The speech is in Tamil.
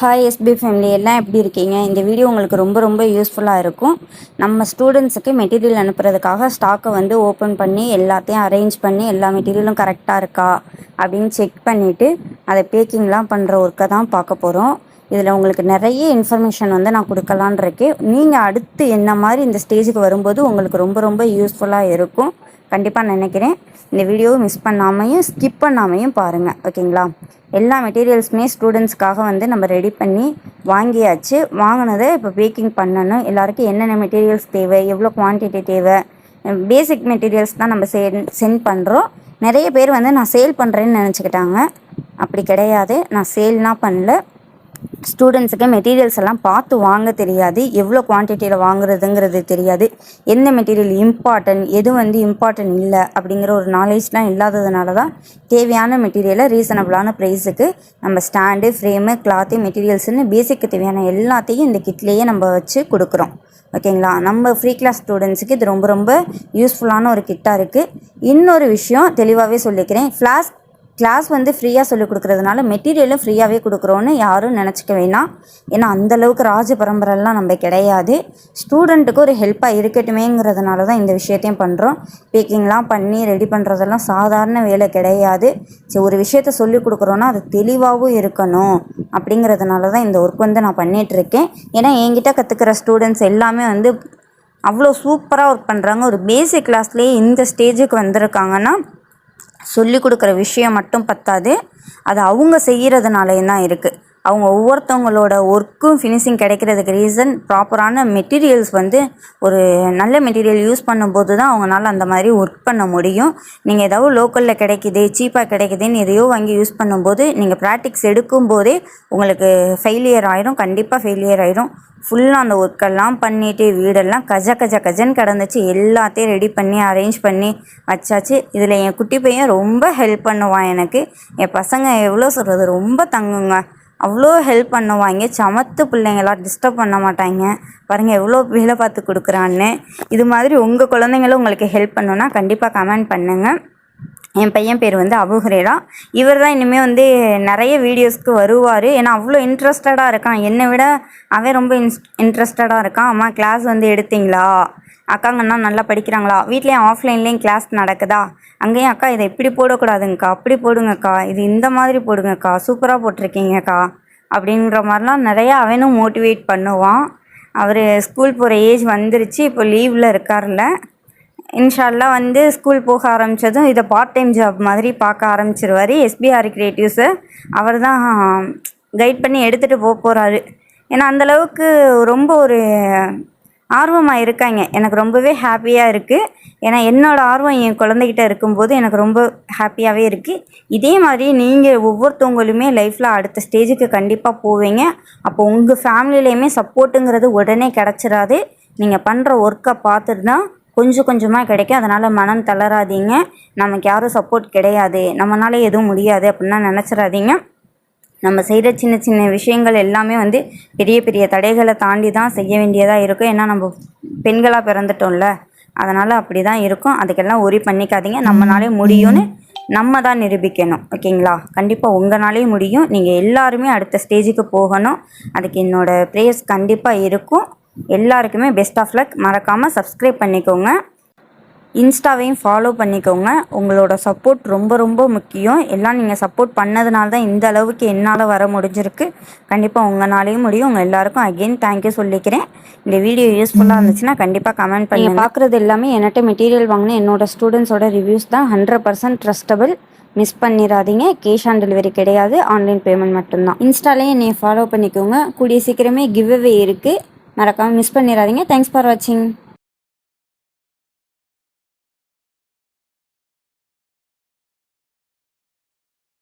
ஹாய் எஸ்பி ஃபேமிலி எல்லாம் எப்படி இருக்கீங்க? இந்த வீடியோ உங்களுக்கு ரொம்ப ரொம்ப யூஸ்ஃபுல்லாக இருக்கும். நம்ம ஸ்டூடெண்ட்ஸுக்கு மெட்டீரியல் அனுப்புறதுக்காக ஸ்டாக்கை வந்து ஓப்பன் பண்ணி எல்லாத்தையும் அரேஞ்ச் பண்ணி எல்லா மெட்டீரியலும் கரெக்டாக இருக்கா? அப்படின்னு செக் பண்ணிவிட்டு அதை பேக்கிங்லாம் பண்ணுற ஒர்க்கை தான் பார்க்க போகிறோம் இதில் உங்களுக்கு நிறைய இன்ஃபர்மேஷன் வந்து நான் கொடுக்கலான் இருக்கேன். நீங்கள் அடுத்து என்ன மாதிரி இந்த ஸ்டேஜுக்கு வரும்போது உங்களுக்கு ரொம்ப ரொம்ப யூஸ்ஃபுல்லாக இருக்கும். கண்டிப்பாக நினைக்கிறேன். இந்த வீடியோவை மிஸ் பண்ணாமையும் ஸ்கிப் பண்ணாமையும் பாருங்கள் ஓகேங்களா எல்லா மெட்டீரியல்ஸுமே ஸ்டூடெண்ட்ஸ்க்காக வந்து நம்ம ரெடி பண்ணி வாங்கியாச்சு. வாங்கினதை இப்போ பேக்கிங் பண்ணணும். எல்லாருக்கும் என்னென்ன மெட்டீரியல்ஸ் தேவை எவ்வளோ குவான்டிட்டி தேவை பேசிக் மெட்டீரியல்ஸ் தான் நம்ம செ சென்ட் பண்ணுறோம் நிறைய பேர் வந்து நான் சேல் பண்ணுறேன்னு நினச்சிக்கிட்டாங்க. அப்படி கிடையாது. நான் சேல்னால் பண்ணல. ஸ்டூடெண்ட்ஸுக்கு மெட்டீரியல்ஸ் எல்லாம் பார்த்து வாங்க தெரியாது. எவ்வளோ குவான்டிட்டியில் வாங்குறதுங்கிறது தெரியாது. எந்த மெட்டீரியல் இம்பார்ட்டன்ட் எது வந்து இம்பார்ட்டன்ட் இல்லை அப்படிங்கிற ஒரு நாலேஜ்லாம் இல்லாததுனால தான் தேவையான மெட்டீரியலை ரீசனபிளான ப்ரைஸுக்கு நம்ம ஸ்டாண்டு ஃப்ரேமு கிளாத்து மெட்டீரியல்ஸ்னு பேசிக்கு தேவையான எல்லாத்தையும் இந்த கிட்லேயே நம்ம வச்சு கொடுக்குறோம். ஓகேங்களா நம்ம ஃப்ரீ கிளாஸ் ஸ்டூடெண்ட்ஸுக்கு இது ரொம்ப ரொம்ப யூஸ்ஃபுல்லான ஒரு கிட்டாக இருக்குது இன்னொரு விஷயம் தெளிவாகவே சொல்லிக்கிறேன். ஃப்ளாஸ்க் கிளாஸ் வந்து ஃப்ரீயாக சொல்லிக் கொடுக்குறதுனால மெட்டீரியலும் ஃப்ரீயாகவே கொடுக்குறோன்னு யாரும் நினச்சிக்க வேணாம். ஏன்னா அந்தளவுக்கு ராஜ பரம்பரெல்லாம் நம்ம கிடையாது. ஸ்டூடெண்ட்டுக்கு ஒரு ஹெல்ப்பாக இருக்கட்டுமேங்கிறதுனால தான் இந்த விஷயத்தையும் பண்ணுறோம் பேக்கிங்லாம் பண்ணி ரெடி பண்ணுறதெல்லாம் சாதாரண வேலை கிடையாது. சரி ஒரு விஷயத்த சொல்லிக் கொடுக்குறோன்னா அது தெளிவாகவும் இருக்கணும் அப்படிங்கிறதுனால தான் இந்த ஒர்க் வந்து நான் பண்ணிகிட்ருக்கேன் ஏன்னா என்கிட்ட கற்றுக்கிற ஸ்டூடெண்ட்ஸ் எல்லாமே வந்து அவ்வளோ சூப்பராக ஒர்க் பண்ணுறாங்க ஒரு பேசிக் கிளாஸ்லேயே இந்த ஸ்டேஜுக்கு வந்திருக்காங்கன்னா சொல்லி கொடுக்குற விஷயம் மட்டும் பத்தாது. அது அவங்க செய்கிறதுனாலேயும் தான் இருக்குது அவங்க ஒவ்வொருத்தவங்களோட ஒர்க்கும் ஃபினிஷிங் கிடைக்கிறதுக்கு ரீசன் ப்ராப்பரான மெட்டீரியல்ஸ் வந்து ஒரு நல்ல மெட்டீரியல் யூஸ் பண்ணும்போது தான் அவங்களால அந்த மாதிரி ஒர்க் பண்ண முடியும். நீங்கள் ஏதாவது லோக்கலில் கிடைக்கிது சீப்பாக கிடைக்குதுன்னு எதையோ வாங்கி யூஸ் பண்ணும்போது நீங்கள் ப்ராக்டிக்ஸ் எடுக்கும்போதே உங்களுக்கு ஃபெயிலியர் ஆயிரும் கண்டிப்பாக ஃபெயிலியர் ஆயிரும். ஃபுல்லாக அந்த ஒர்க்கெல்லாம் பண்ணிவிட்டு வீடெல்லாம் கஜ கஜ கஜன்னு கிடந்துச்சு. எல்லாத்தையும் ரெடி பண்ணி அரேஞ்ச் பண்ணி வச்சாச்சு. இதில் என் குட்டி பையன் ரொம்ப ஹெல்ப் பண்ணுவான் எனக்கு. என் பசங்க எவ்வளோ சொல்கிறது ரொம்ப தங்குங்க. அவ்வளோ ஹெல்ப் பண்ணுவாங்க. சமத்து பிள்ளைங்களாம் டிஸ்டர்ப் பண்ண மாட்டாங்க. பாருங்கள் எவ்வளோ வேலை பார்த்து கொடுக்குறான்னு. இது மாதிரி உங்கள் குழந்தைங்களும் உங்களுக்கு ஹெல்ப் பண்ணுன்னா கண்டிப்பாக கமெண்ட் பண்ணுங்கள் என் பையன் பேர் வந்து அபுஹரேரா. இவர் தான் இனிமேல் வந்து நிறைய வீடியோஸ்க்கு வருவார். ஏன்னா அவ்வளோ இன்ட்ரெஸ்டடாக இருக்கான். என்னை விட அவன் ரொம்ப இன்ஸ் இன்ட்ரெஸ்டடாக இருக்கான். அம்மா கிளாஸ் வந்து எடுத்தீங்களா? அக்காங்கன்னா நல்லா படிக்கிறாங்களா? வீட்லேயும் ஆஃப்லைன்லேயும் கிளாஸ் நடக்குதா? அங்கேயும் அக்கா இதை இப்படி போடக்கூடாதுங்கக்கா. அப்படி போடுங்கக்கா. இது இந்த மாதிரி போடுங்கக்கா. சூப்பராக போட்டிருக்கீங்கக்கா. அப்படின்ற மாதிரிலாம் நிறையா அவனும் மோட்டிவேட் பண்ணுவான். அவர் ஸ்கூல் போகிற ஏஜ் வந்துருச்சு. இப்போ லீவில் இருக்கார்ல இன்ஷால்லா வந்து ஸ்கூல் போக ஆரம்பித்ததும் இதை பார்ட் டைம் ஜாப் மாதிரி பார்க்க ஆரம்பிச்சிருவார். எஸ்பிஆர் கிரியேட்டிவ்ஸை அவர் தான் கைட் பண்ணி எடுத்துகிட்டு போக போகிறாரு ஏன்னா அந்தளவுக்கு ரொம்ப ஒரு ஆர்வமாக இருக்காங்க எனக்கு ரொம்பவே ஹாப்பியாக இருக்குது ஏன்னா என்னோடய ஆர்வம் என் குழந்தைகிட்ட இருக்கும்போது எனக்கு ரொம்ப ஹாப்பியாகவே இருக்குது இதே மாதிரி நீங்கள் ஒவ்வொருத்தவங்களுமே லைஃப்பில் அடுத்த ஸ்டேஜுக்கு கண்டிப்பாக போவீங்க. அப்போ உங்கள் ஃபேமிலியிலையுமே சப்போர்ட்டுங்கிறது உடனே கிடச்சிடாது நீங்கள் பண்ணுற ஒர்க்கை பார்த்துட்டு தான் கொஞ்சம் கொஞ்சமாக கிடைக்கும். அதனால் மனம் தளராதீங்க. நமக்கு யாரும் சப்போர்ட் கிடையாது. நம்மளால எதுவும் முடியாது அப்படின்னா நினச்சிடாதீங்க நம்ம செய்கிற சின்ன சின்ன விஷயங்கள் எல்லாமே வந்து பெரிய பெரிய தடைகளை தாண்டி தான் செய்ய வேண்டியதாக இருக்கும் ஏன்னா நம்ம பெண்களாக பிறந்துட்டோம்ல. அதனால் அப்படி தான் இருக்கும். அதுக்கெல்லாம் ஒரி பண்ணிக்காதீங்க. நம்மளாலே முடியும்னு நம்ம தான் நிரூபிக்கணும். ஓகேங்களா? கண்டிப்பாக உங்களாலே முடியும். நீங்கள் எல்லாருமே அடுத்த ஸ்டேஜுக்கு போகணும். அதுக்கு என்னோடய ப்ரேயர்ஸ் கண்டிப்பாக இருக்கும். எல்லாருக்குமே பெஸ்ட் ஆஃப் லக் மறக்காமல் சப்ஸ்கிரைப் பண்ணிக்கோங்க. இன்ஸ்டாவையும் ஃபாலோ பண்ணிக்கோங்க. உங்களோட சப்போர்ட் ரொம்ப ரொம்ப முக்கியம். எல்லாம் நீங்கள் சப்போர்ட் பண்ணதுனால தான் இந்த அளவுக்கு என்னால் வர முடிஞ்சிருக்கு. கண்டிப்பாக உங்களாலேயும் முடியும். உங்கள் எல்லாருக்கும் அகெயின் தேங்க்யூ சொல்லிக்கிறேன். இந்த வீடியோ யூஸ்ஃபுல்லாக இருந்துச்சுன்னா கண்டிப்பாக கமெண்ட் பண்ணி பார்க்குறது எல்லாமே என்கிட்ட மெட்டீரியல் வாங்கின என்னோட ஸ்டூடெண்ட்ஸோட ரிவ்யூஸ் தான் ஹண்ட்ரட் பர்சன்ட் ட்ரஸ்டபிள் மிஸ் பண்ணிடாதீங்க கேஷ் ஆன் டெலிவரி கிடையாது. ஆன்லைன் பேமெண்ட் மட்டும்தான். இன்ஸ்டாலேயும் என்னை ஃபாலோ பண்ணிக்கோங்க. கூடிய சீக்கிரமே கிவ் அவே இருக்குது மறக்காமல் மிஸ் பண்ணிடாதீங்க தேங்க்ஸ் ஃபார் வாட்சிங்